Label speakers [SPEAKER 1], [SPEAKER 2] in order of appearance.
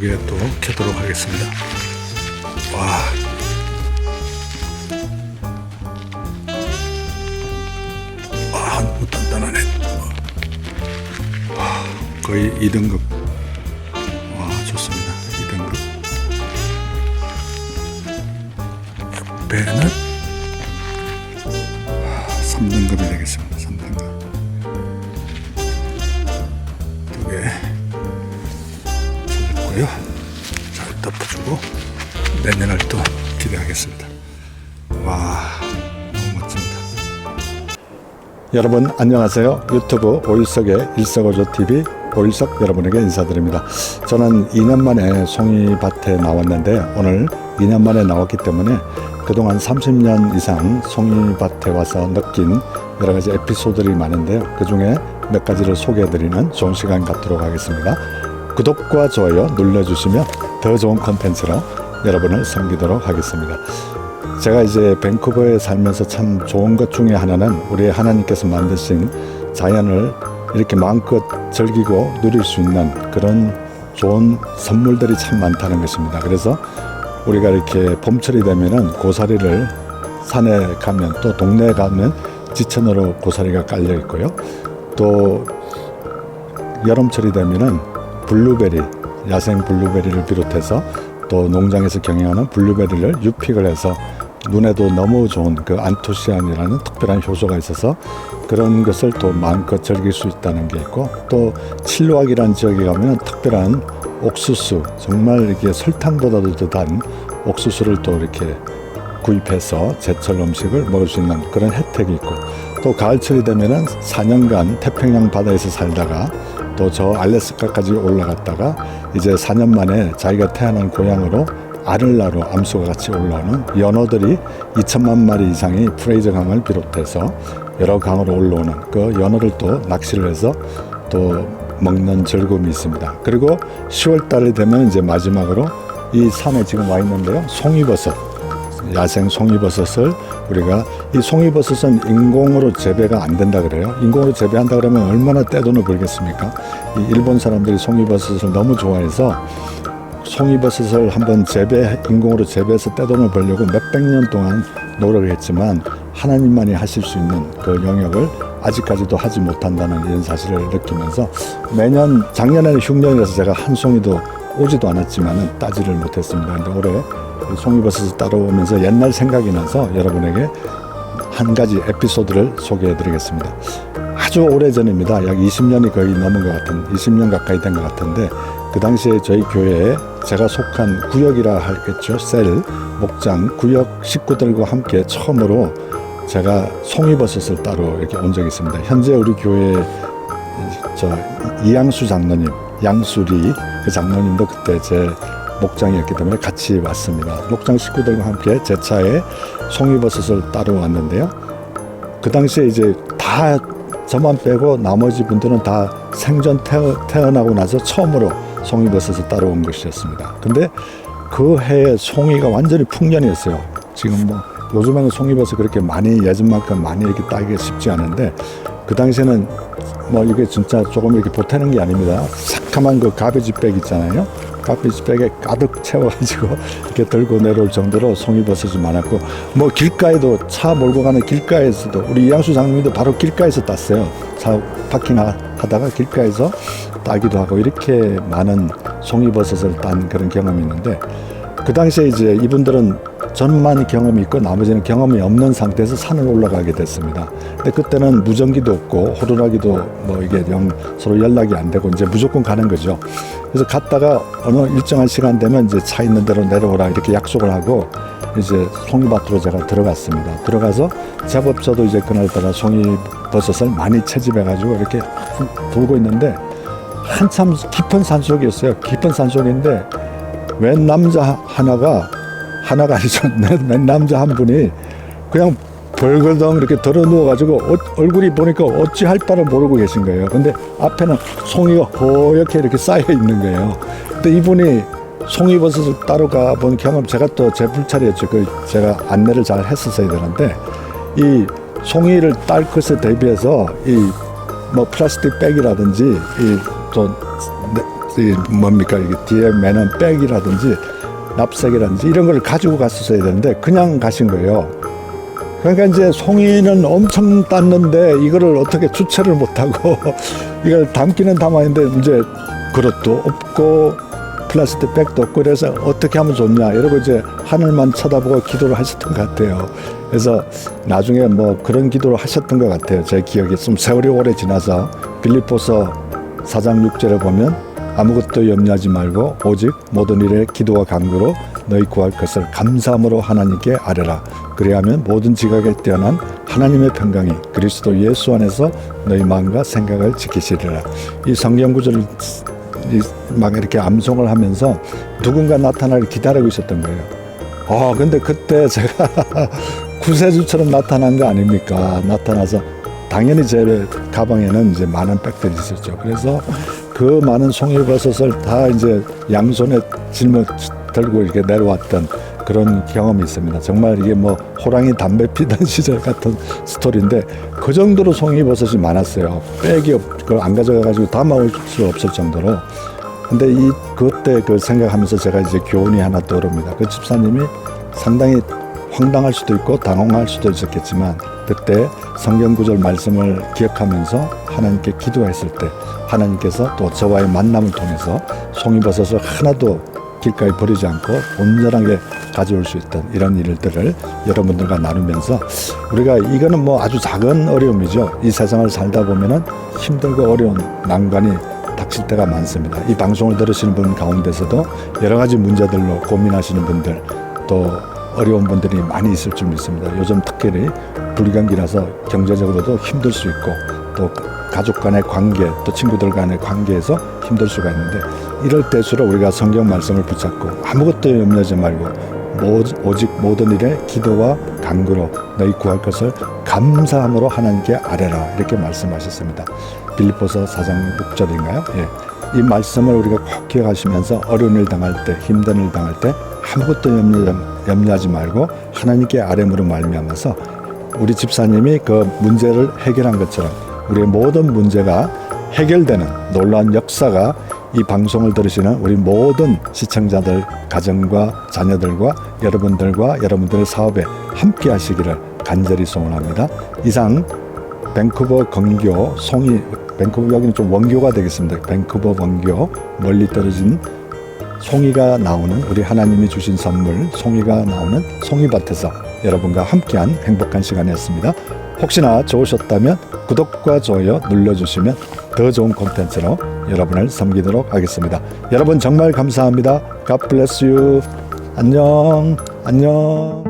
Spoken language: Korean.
[SPEAKER 1] 두개또 켜도록 하겠습니다. 와. 아, 너무 단단하네. 와, 거의 2등급. 내년을 또 기대하겠습니다. 와 너무 멋집니다. 여러분 안녕하세요. 유튜브 오일석의 일석오조 TV 오일석 여러분에게 인사드립니다. 저는 2년 만에 송이밭에 나왔는데 오늘 2년 만에 나왔기 때문에 그동안 30년 이상 송이밭에 와서 느낀 여러 가지 에피소드들이 많은데요. 그 중에 몇 가지를 소개해드리는 좋은 시간 갖도록 하겠습니다. 구독과 좋아요 눌러주시면 더 좋은 컨텐츠로 여러분을 섬기도록 하겠습니다. 제가 이제 밴쿠버에 살면서 참 좋은 것 중에 하나는 우리 하나님께서 만드신 자연을 이렇게 마음껏 즐기고 누릴 수 있는 그런 좋은 선물들이 참 많다는 것입니다. 그래서 우리가 이렇게 봄철이 되면은 고사리를 산에 가면 또 동네에 가면 지천으로 고사리가 깔려 있고요. 또 여름철이 되면은 블루베리, 야생 블루베리를 비롯해서 또 농장에서 경영하는 블루베리를 유픽을 해서 눈에도 너무 좋은 그 안토시안이라는 특별한 효소가 있어서 그런 것을 또 마음껏 즐길 수 있다는 게 있고 또 칠로악이라는 지역에 가면 특별한 옥수수 정말 이렇게 설탕보다도 더 단 옥수수를 또 이렇게 구입해서 제철 음식을 먹을 수 있는 그런 혜택이 있고 또 가을철이 되면은 4년간 태평양 바다에서 살다가 또 저 알래스카까지 올라갔다가 이제 4년 만에 자기가 태어난 고향으로 낳으러 암소가 같이 올라오는 연어들이 2천만 마리 이상이 프레이저 강을 비롯해서 여러 강으로 올라오는 그 연어를 또 낚시를 해서 또 먹는 즐거움이 있습니다. 그리고 10월 달이 되면 이제 마지막으로 이 산에 지금 와 있는데요. 송이버섯 야생 송이버섯을 우리가 이 송이버섯은 인공으로 재배가 안 된다 그래요. 인공으로 재배한다 그러면 얼마나 떼돈을 벌겠습니까? 이 일본 사람들이 송이버섯을 너무 좋아해서 송이버섯을 한번 재배 인공으로 재배해서 떼돈을 벌려고 몇백 년 동안 노력을 했지만 하나님만이 하실 수 있는 그 영역을 아직까지도 하지 못한다는 이런 사실을 느끼면서 매년 작년에는 흉년이라서 제가 한 송이도 오지도 않았지만은 따지를 못했습니다. 근데 올해 이 송이버섯을 따라오면서 옛날 생각이 나서 여러분에게 한 가지 에피소드를 소개해 드리겠습니다. 아주 오래 전입니다. 약 20년이 거의 넘은 것 같은, 20년 가까이 된 것 같은데, 그 당시에 저희 교회에 제가 속한 구역이라 할겠죠. 셀, 목장, 구역 식구들과 함께 처음으로 제가 송이버섯을 따로 이렇게 온 적이 있습니다. 현재 우리 교회 저 이양수 장로님, 양수리 그 장로님도 그때 제 목장이었기 때문에 같이 왔습니다. 목장 식구들과 함께 제 차에 송이버섯을 따러 왔는데요. 그 당시에 이제 다 저만 빼고 나머지 분들은 다 생전 태어, 태어 나고 나서 처음으로 송이버섯을 따러 온 것이었습니다. 근데 그 해에 송이가 완전히 풍년이었어요. 지금 뭐 요즘에는 송이버섯 그렇게 많이 예전만큼 많이 이렇게 따기가 쉽지 않은데 그 당시에는 뭐 이게 진짜 조금 이렇게 보태는 게 아닙니다. 새카만 그 가베지백 있잖아요. 가베지백에 가득 채워가지고 이렇게 들고 내려올 정도로 송이버섯이 많았고 뭐 길가에도 차 몰고 가는 길가에서도 우리 이양수 장님도 바로 길가에서 땄어요. 차 파킹하다가 길가에서 따기도 하고 이렇게 많은 송이버섯을 딴 그런 경험이 있는데 그 당시에 이제 이분들은 저만 경험이 있고 나머지는 경험이 없는 상태에서 산을 올라가게 됐습니다. 근데 그때는 무전기도 없고 호루라기도 뭐 이게 영 서로 연락이 안 되고 이제 무조건 가는 거죠. 그래서 갔다가 어느 일정한 시간 되면 이제 차 있는 대로 내려오라 이렇게 약속을 하고 이제 송이밭으로 제가 들어갔습니다. 들어가서 제법 저도 이제 그날따라 송이버섯을 많이 채집해가지고 이렇게 돌고 있는데 한참 깊은 산속이었어요. 깊은 산속인데 웬 남자 하나가 하나가 아니죠. 맨 남자 한 분이 그냥 벌거덩 이렇게 들어 누워가지고 어- 얼굴이 보니까 어찌 할 바를 모르고 계신 거예요. 근데 앞에는 송이가 허옇게 이렇게 쌓여 있는 거예요. 근데 이분이 송이버섯을 따러 가본 경험 제가 또 제 불찰이었죠. 그 제가 안내를 잘 했었어야 되는데 이 송이를 딸 것에 대비해서 이 뭐 플라스틱 백이라든지 이또 이 뭡니까 이게 뒤에 매는 백이라든지 납작이라든지 이런 걸 가지고 갔었어야 되는데 그냥 가신 거예요. 그러니까 이제 송이는 엄청 땄는데 이거를 어떻게 주체를 못하고 이걸 담기는 담아있는데 이제 그릇도 없고 플라스틱 백도 없고 그래서 어떻게 하면 좋냐 이러고 이제 하늘만 쳐다보고 기도를 하셨던 것 같아요. 그래서 나중에 뭐 그런 기도를 하셨던 것 같아요. 제 기억에 좀 세월이 오래 지나서 빌립보서 4장 6절에 보면 아무것도 염려하지 말고 오직 모든 일에 기도와 간구로 너희 구할 것을 감사함으로 하나님께 아뢰라. 그리하면 모든 지각에 뛰어난 하나님의 평강이 그리스도 예수 안에서 너희 마음과 생각을 지키시리라. 이 성경 구절을 이- 막 이렇게 암송을 하면서 누군가 나타나를 기다리고 있었던 거예요. 아, 근데 그때 제가 구세주처럼 나타난 거 아닙니까? 나타나서 당연히 제 가방에는 이제 많은 백들이 있었죠. 그래서 그 많은 송이버섯을 다 이제 양손에 짊어 들고 이렇게 내려왔던 그런 경험이 있습니다. 정말 이게 뭐 호랑이 담배 피던 시절 같은 스토리인데 그 정도로 송이버섯이 많았어요. 없, 그걸 안 가져가가지고 다 먹을 수 없을 정도로. 근데 이 그때 그 생각하면서 제가 이제 교훈이 하나 떠오릅니다. 그 집사님이 상당히 황당할 수도 있고 당황할 수도 있었겠지만 그때 성경 구절 말씀을 기억하면서 하나님께 기도했을 때 하나님께서 또 저와의 만남을 통해서 송이버섯을 하나도 길가에 버리지 않고 온전하게 가져올 수 있던 이런 일들을 여러분들과 나누면서 우리가 이거는 뭐 아주 작은 어려움이죠. 이 세상을 살다 보면은 힘들고 어려운 난관이 닥칠 때가 많습니다. 이 방송을 들으시는 분 가운데서도 여러 가지 문제들로 고민하시는 분들 또 어려운 분들이 많이 있을 줄 믿습니다. 요즘 특별히 불경기라서 경제적으로도 힘들 수 있고 또 가족 간의 관계 또 친구들 간의 관계에서 힘들 수가 있는데 이럴 때수록 우리가 성경 말씀을 붙잡고 아무것도 염려하지 말고 모- 오직 모든 일에 기도와 간구로 너희 구할 것을 감사함으로 하나님께 아뢰라 이렇게 말씀하셨습니다. 빌립보서 4장 6절인가요? 예. 이 말씀을 우리가 꼭 기억하시면서 어려운 일 당할 때 힘든 일 당할 때 아무것도 염려, 염려하지 말고 하나님께 아뢰므로 말미암아서 우리 집사님이 그 문제를 해결한 것처럼 우리의 모든 문제가 해결되는 놀라운 역사가 이 방송을 들으시는 우리 모든 시청자들 가정과 자녀들과 여러분들과 여러분들의 사업에 함께 하시기를 간절히 소원합니다. 이상 밴쿠버 건교 송이 밴쿠버 여기는 좀 원교가 되겠습니다. 밴쿠버 원교 멀리 떨어진 송이가 나오는 우리 하나님이 주신 선물 송이가 나오는 송이밭에서 여러분과 함께한 행복한 시간이었습니다. 혹시나 좋으셨다면 구독과 좋아요 눌러주시면 더 좋은 콘텐츠로 여러분을 섬기도록 하겠습니다. 여러분 정말 감사합니다. God bless you. 안녕. 안녕.